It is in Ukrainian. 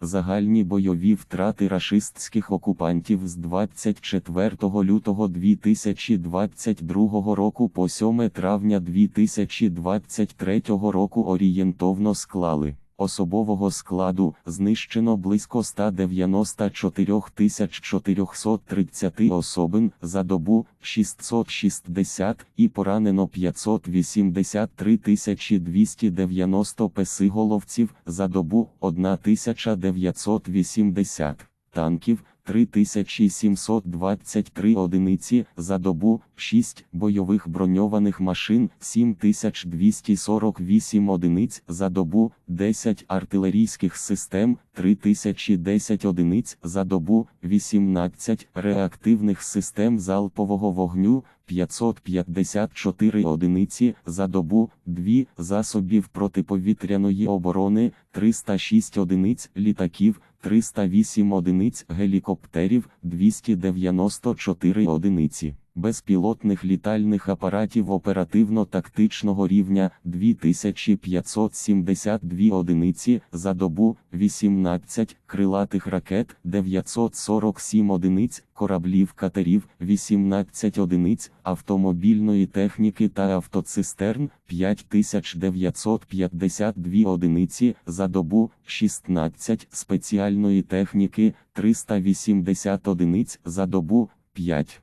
Загальні бойові втрати рашистських окупантів з 24 лютого 2022 року по 7 травня 2023 року орієнтовно склали. Особового складу знищено близько 194 430 особин за добу 660 і поранено 583 290 песиголовців за добу 1980 танків. 3723 одиниці за добу, 6 бойових броньованих машин, 7248 одиниць за добу, 10 артилерійських систем, 3010 одиниць за добу, 18 реактивних систем залпового вогню, 554 одиниці за добу, 2 засобів протиповітряної оборони, 306 одиниць літаків, 308 одиниць гелікоптерів, 294 одиниці безпілотних літальних апаратів оперативно-тактичного рівня 2572 одиниці за добу, 18 крилатих ракет, 947 одиниць кораблів катерів, 18 одиниць автомобільної техніки та автоцистерн, 5952 одиниці за добу, 16 спеціальної техніки, 380 одиниць за добу, 5.